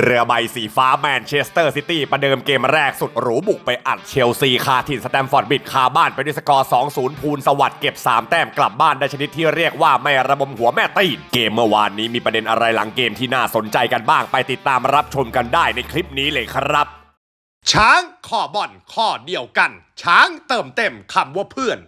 เรือใบสีฟ้าแมนเชสเตอร์ซิตี้ประเดิมเกมแรกสุดหรูบุกไปอัดเชลซีคาถิ่นสแตมฟอร์ดบิดคาบ้านไปด้วยสกอร์ 2-0 พูนสวัสด์เก็บ 3 แต้มกลับบ้านได้ชนิดที่เรียกว่าไม่ระบมหัวแม่ตีนเกมเมื่อวานนี้มีประเด็นอะไรหลังเกมที่น่าสนใจกันบ้างไปติดตามรับชมกันได้ในคลิปนี้เลยครับ ช้างข้อบอลข้อเดียวกัน ช้างเติมเต็มคำว่าเพื่อน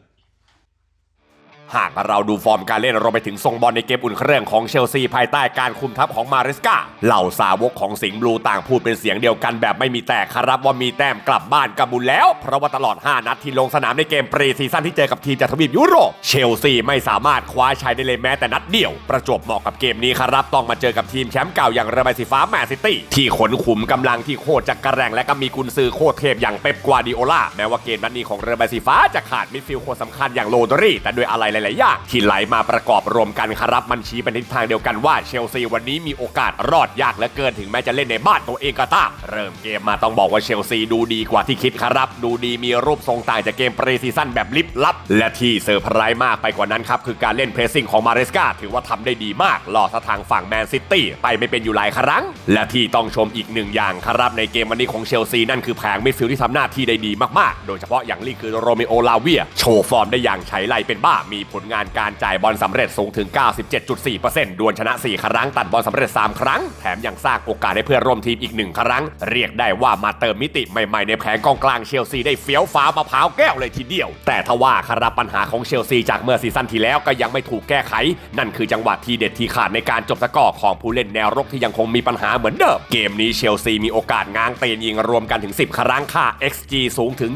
หากเราดูฟอร์มการเล่นรวมไปถึงทรงบอลในเกมอุ่นเครื่องของเชลซีภายใต้การคุมทัพของมาริสกาเหล่าสาวกของสิงห์บลูต่างพูดเป็นเสียงเดียวกันแบบไม่มีแตกครับว่ามีแต้มกลับบ้านกับบุญแล้ว เพราะว่าตลอด 5 นัดที่ลงสนามในเกมปรีซีซั่นที่เจอกับทีมจากทวีปยุโรปเชลซีไม่สามารถคว้าชัยได้เลยแม้แต่นัดเดียว ประจวบเหมาะกับเกมนี้ครับต้องมาเจอกับทีมแชมป์เก่าอย่างเรือใบสีฟ้าแมนซิตี้ที่ขนขุมกำลังที่โคตรจะกระแรงและก็มีกุนซือโคตรเทพอย่างเป๊ปกวาดิโอลาแม้ว่าเกมนัดนี้ของเรือใบสีฟ้าจะขาดมิดฟิลด์คนสำคัญอย่างโรดรีแต่ด้วยอะไรลายๆอย่างที่ไหลมาประกอบรวมกันครับมันชี้ไปในทิศทางเดียวกันว่าเชลซีวันนี้มีโอกาสรอดยากเหลือเกินถึงแม้จะเล่นในบ้านตัวเองก็ตามเริ่มเกมมาต้องบอกว่าเชลซีดูดีกว่าที่คิดครับ ดูดีมีรูปทรงต่างจากเกมปรีซีซั่นแบบลิบลับ และที่เซอร์ไพรส์มากไปกว่านั้นครับคือการเล่นเพรสซิ่งของมาเรสกาถือว่าทำได้ดีมากหล่อสะทางฝั่งแมนซิตี้ไปไม่เป็นอยู่หลายครั้ง และที่ต้องชมอีกหนึ่งอย่างครับในเกมวันนี้ของเชลซีนั่นคือแผงมิดฟิลด์ที่ทำหน้าที่ได้ดีมากๆ โดยเฉพาะอย่างลี่คือโรเมโอลาเวียโชว์ฟอร์มได้อย่างใช้ไรเป็นบ้ามีผลงานการจ่ายบอลสำเร็จสูงถึง 97.4%ดวลชนะ 4 ครั้ง ตัดบอลสำเร็จ 3 ครั้ง แถมยังสร้างโอกาสให้เพื่อนร่วมทีมอีกหนึ่งครั้ง เรียกได้ว่ามาเติมมิติใหม่ๆในแผงกองกลางเชลซีได้เฟี้ยวฟ้ามะพร้าวแก้วเลยทีเดียว แต่ทว่าคารับปัญหาของเชลซีจากเมื่อซีซั่นที่แล้วก็ยังไม่ถูกแก้ไข นั่นคือจังหวะทีเด็ดทีขาดในการจบสกอร์ของผู้เล่นแนวรุกที่ยังคงมีปัญหาเหมือนเดิมเกมนี้เชลซีมีโอกาสง้างเตนยิงรวมกันถึง 10 ครั้งค่า XG สูงถึง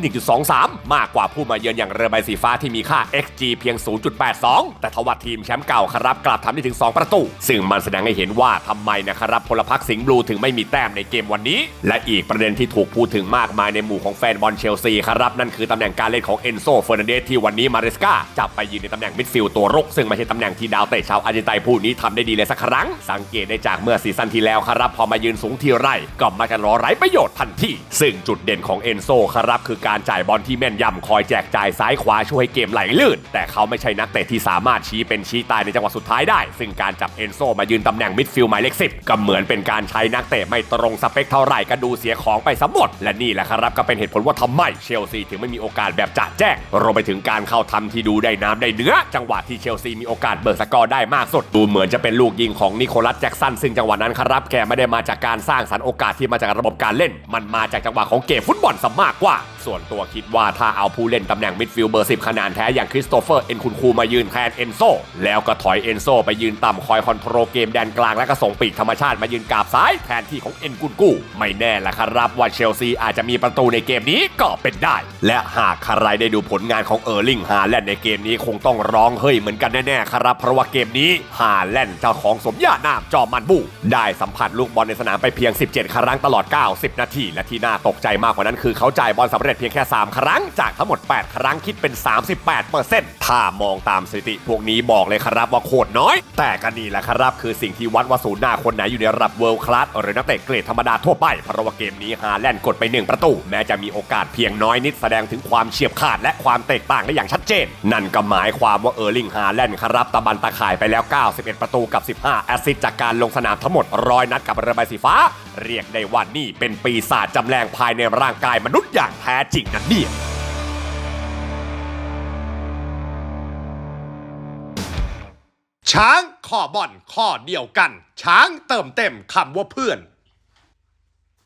1.23 มากกว่าผู้มาเยือนอย่างเรือใบสีฟ้าที่มีค่า XG เพียง0.82 แต่ทว่าทีมแชมป์เก่าครับกลับทำได้ถึง 2 ประตู ซึ่งมันแสดงให้เห็นว่าทำไมนะครับพลพรรคสิงห์บลูถึงไม่มีแต้มในเกมวันนี้ และอีกประเด็นที่ถูกพูดถึงมากมายในหมู่ของแฟนบอลเชลซีครับนั่นคือตำแหน่งการเล่นของเอนโซเฟอร์นันเดสที่วันนี้มาเรสกาจับไปยืนในตำแหน่งมิดฟิลด์ตัวรุกซึ่งไม่ใช่ตำแหน่งที่ดาวเตะชาวอาร์เจนตินาผู้นี้ทำได้ดีเลยสักครั้ง สังเกตได้จากเมื่อซีซั่นที่แล้วครับพอมายืนสูงทีไรก็มากันรอไร้ประโยชน์ทันทีซึ่งจุดเด่นของเอนโซครับคือการจ่ายบอลที่แม่นยำคอยแจกจ่ายซ้ายขวาช่วยเกมไหลลื่น แต่เขาไม่ใช่นักเตะที่สามารถชี้เป็นชี้ตายในจังหวะสุดท้ายได้ ซึ่งการจับเอนโซมายืนตำแหน่งมิดฟิลด์หมายเลขสิบก็เหมือนเป็นการใช้นักเตะไม่ตรงสเปคเท่าไหร่ก็ดูเสียของไปสมหมด และนี่แหละครับก็เป็นเหตุผลว่าทำไมเชลซีถึงไม่มีโอกาสแบบจะแจ้งรวมไปถึงการเข้าทำที่ดูได้น้ำได้เนื้อ จังหวะที่เชลซีมีโอกาสเบิกสกอร์ได้มากสุดดูเหมือนจะเป็นลูกยิงของนิโคลัสแจ็กสันซึ่งจังหวะนั้นครับแกไม่ได้มาจากการสร้างสรรค์โอกาสที่มาจากระบบการเล่น มันมาจากจังหวะของเกมฟุตบอลซะมากกว่า ส่วนตัวคิดว่าถ้าเอาผู้เล่นตำแหน่งมิดฟิลด์เบอร์สิบขนาดแท้อย่างคริสโตเฟอร์เอ็นคุณคูมายืนแทนเอนโซแล้วก็ถอยเอนโซไปยืนต่ำคอยคอนโทรลเกมแดนกลางและก็ส่งปีกธรรมชาติมายืนกาบซ้ายแทนที่ของเอ็นกุนกูไม่แน่ละครับว่าเชลซีอาจจะมีประตูในเกมนี้ก็เป็นได้ และหากใครได้ดูผลงานของเออร์ลิงฮาแลนด์ในเกมนี้คงต้องร้องเฮ้ยเหมือนกันแน่ๆครับเพราะว่าเกมนี้ฮาแลนด์เจ้าของสมญานามจอมันบูได้สัมผัสลูกบอลในสนามไปเพียง 17 ครั้งตลอด 90 นาที และที่น่าตกใจมากกว่านั้นคือเขาจ่ายบอลสำเร็จเพียงแค่ 3 ครั้ง จากทั้งหมด 8 ครั้งคิดเป็น 38%ถ้ามองตามสถิติพวกนี้บอกเลยครับว่าโคตรน้อย แต่ก็นี่แหละครับคือสิ่งที่วัดว่าศูนย์หน้าคนไหนอยู่ในระดับเวิลด์คลาสหรือนักเตะเกรดธรรมดาทั่วไปเพราะว่าเกมนี้ฮาแลนด์กดไป 1 ประตู แม้จะมีโอกาสเพียงน้อยนิดแสดงถึงความเฉียบขาดและความแตกต่างได้อย่างชัดเจน นั่นก็หมายความว่าเออร์ลิงฮาแลนด์ครับตะบันตะข่ายไปแล้ว 91 ประตูกับ 15 แอสซิสต์จากการลงสนามทั้งหมดร้อยนัดกับเรือใบสีฟ้าเรียกได้ว่านี่เป็นปีศาจจำแรงภายในร่างกายมนุษย์อย่างแท้จริงนะเนี่ย ช้างข้อบอลข้อเดียวกัน ช้างเติมเต็มคำว่าเพื่อน